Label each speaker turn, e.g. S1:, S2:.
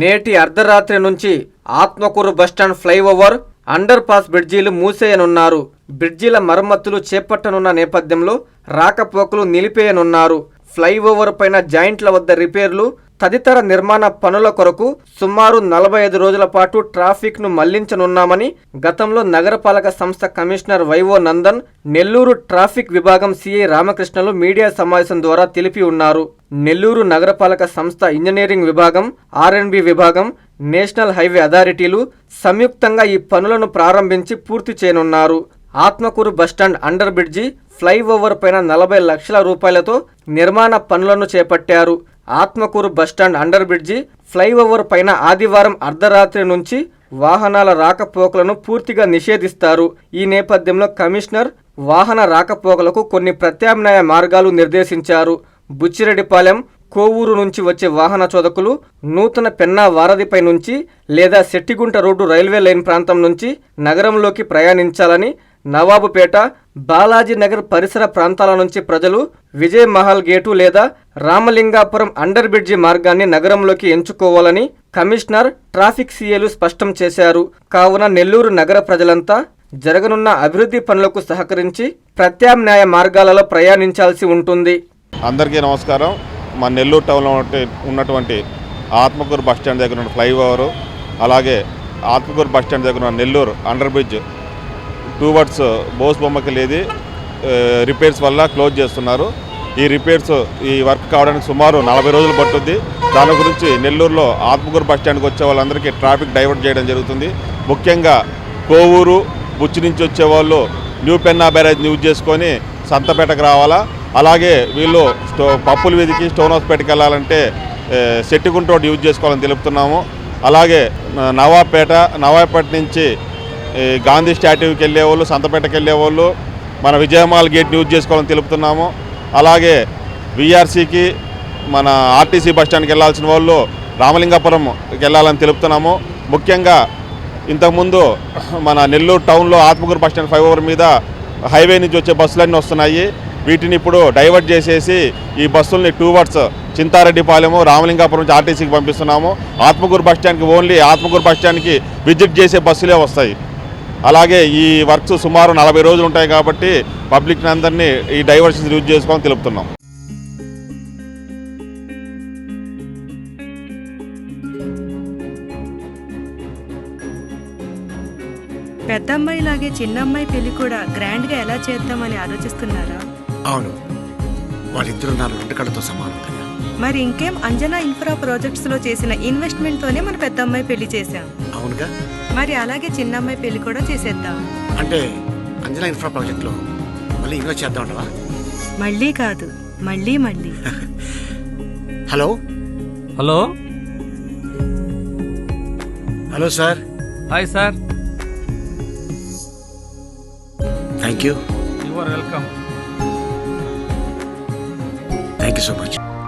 S1: నేటి అర్ధరాత్రి నుంచి Atmakur bus stand flyover underpass బ్రిడ్జీలు మూసేయనున్నారు. బ్రిడ్జీల మరమ్మతులు చేపట్టనున్న నేపథ్యంలో రాకపోకలు నిలిపేయనున్నారు. ఫ్లైఓవర్ పైన జాయింట్ల వద్ద రిపేర్లు తదితర నిర్మాణ పనుల కొరకు సుమారు నలభై ఐదు రోజుల పాటు ట్రాఫిక్ను మళ్ళించనున్నామని గతంలో నగరపాలక సంస్థ commissioner vivo Nandan Nellore traffic విభాగం సిఐ రామకృష్ణలు మీడియా సమావేశం ద్వారా తెలిపి ఉన్నారు. నెల్లూరు నగరపాలక సంస్థ ఇంజనీరింగ్ విభాగం ఆర్ఎన్బి విభాగం నేషనల్ హైవే అథారిటీలు సంయుక్తంగా ఈ పనులను ప్రారంభించి పూర్తి చేయనున్నారు. Atmakur bus stand under bridge flyover పైన నలభై లక్షల రూపాయలతో నిర్మాణ పనులను చేపట్టారు. Atmakur bus stand under bridge flyover పైన ఆదివారం అర్ధరాత్రి నుంచి వాహనాల రాకపోకలను పూర్తిగా నిషేధిస్తారు. ఈ నేపథ్యంలో కమిషనర్ వాహన రాకపోకలకు కొన్ని ప్రత్యామ్నాయ మార్గాలు నిర్దేశించారు. బుచ్చిరెడ్డిపాలెం కోవూరు నుంచి వచ్చే వాహన చోదకులు నూతన పెన్నా వారధిపై నుంచి లేదా శెట్టిగుంట రోడ్డు రైల్వే లైన్ ప్రాంతం నుంచి నగరంలోకి ప్రయాణించాలని నవాబుపేట బాలాజీ నగర్ పరిసర ప్రాంతాల నుంచి ప్రజలు విజయ్ మహల్ గేటు లేదా రామలింగాపురం అండర్ బ్రిడ్జి మార్గాన్ని నగరంలోకి ఎంచుకోవాలని కమిషనర్ ట్రాఫిక్ సీఏలు స్పష్టం చేశారు. కావున నెల్లూరు నగర ప్రజలంతా జరగనున్న అభివృద్ధి పనులకు సహకరించి ప్రత్యామ్నాయ మార్గాలలో ప్రయాణించాల్సి ఉంటుంది.
S2: అందరికీ నమస్కారం. మా నెల్లూరు టౌన్లో ఉన్నటువంటి ఆత్మకూరు బస్ స్టాండ్ దగ్గర ఉన్న ఫ్లైఓవర్ అలాగే ఆత్మకూరు బస్ స్టాండ్ దగ్గర ఉన్న Nellore under bridge towards Bose బొమ్మకి లేది రిపేర్స్ వల్ల క్లోజ్ చేస్తున్నారు. ఈ రిపేర్స్ ఈ వర్క్ కావడానికి సుమారు నలభై రోజులు పట్టుద్ది దాని గురించి నెల్లూరులో ఆత్మకూరు బస్ వచ్చే వాళ్ళందరికీ ట్రాఫిక్ డైవర్ట్ చేయడం జరుగుతుంది. ముఖ్యంగా కోవూరు బుచ్చి నుంచి వచ్చేవాళ్ళు న్యూ పెన్నా బ్యారేజ్ని యూజ్ చేసుకొని సంతపేటకు రావాలా? అలాగే వీళ్ళు స్టో పప్పుల వీధికి స్టోన్ హౌస్పేటకి వెళ్ళాలంటే సెట్టిగుంట రోడ్ యూజ్ చేసుకోవాలని తెలుపుతున్నాము. అలాగే నవాబ్పేట నవాబ్పేట నుంచి గాంధీ స్టాట్యూకి వెళ్ళేవాళ్ళు సంతపేటకి వెళ్ళేవాళ్ళు మన విజయమాల్ గేట్ని యూజ్ చేసుకోవాలని తెలుపుతున్నాము. అలాగే విఆర్సీకి మన ఆర్టీసీ బస్ స్టాండ్కి వెళ్ళాల్సిన వాళ్ళు రామలింగాపురంకి వెళ్ళాలని తెలుపుతున్నాము. ముఖ్యంగా ఇంతకుముందు మన నెల్లూరు టౌన్లో ఆత్మకూరు బస్టాండ్ ఫైవ్ ఓవర్ మీద హైవే నుంచి వచ్చే బస్సులన్నీ వస్తున్నాయి. వీటిని ఇప్పుడు డైవర్ట్ చేసేసి ఈ బస్సుల్ని టూ వర్డ్స్ చింతారెడ్డిపాలెము రామలింగాపురం నుంచి ఆర్టీసీకి పంపిస్తున్నాము. ఆత్మకూరు బస్టాండ్కి ఓన్లీ ఆత్మకూరు బస్ స్టాండ్కి విజిట్ చేసే బస్సులే వస్తాయి. అలాగే ఈ వర్క్స్ సుమారు నలభై రోజులు ఉంటాయి కాబట్టి పబ్లిక్ అందరినీ ఈ డైవర్షన్స్ యూజ్ చేసుకోవాలని తెలుపుతున్నాం.
S3: పెద్దమ్మాయి లాగే చిన్నమ్మాయి పెళ్ళి కూడా గ్రాండ్గా ఎలా చేద్దామని ఆలోచిస్తున్నారా?
S4: అవును. వాళ్ళిద్దరూ నా రెండు కళ్ళతో సమానం కదా.
S3: మరి ఇంకేం అంజనా ఇన్ఫ్రా ప్రాజెక్ట్స్లో చేసిన ఇన్వెస్ట్మెంట్ తోనే మన పెద్దమ్మాయి పెళ్ళి చేశాం.
S4: అవునుగా?
S3: మరి అలాగే చిన్నమ్మాయి పెళ్ళి కూడా చేసేద్దాం.
S4: అంటే అంజనా ఇన్ఫ్రా ప్రాజెక్ట్లో మళ్ళీ ఇన్వెస్ట్ చేద్దామంటవా?
S3: మళ్ళీ కాదు మళ్ళీ మళ్ళీ.
S4: Hello?
S5: Hello?
S4: Hello sir.
S5: Hi sir.
S4: Thank you
S5: you are welcome
S4: thank you so much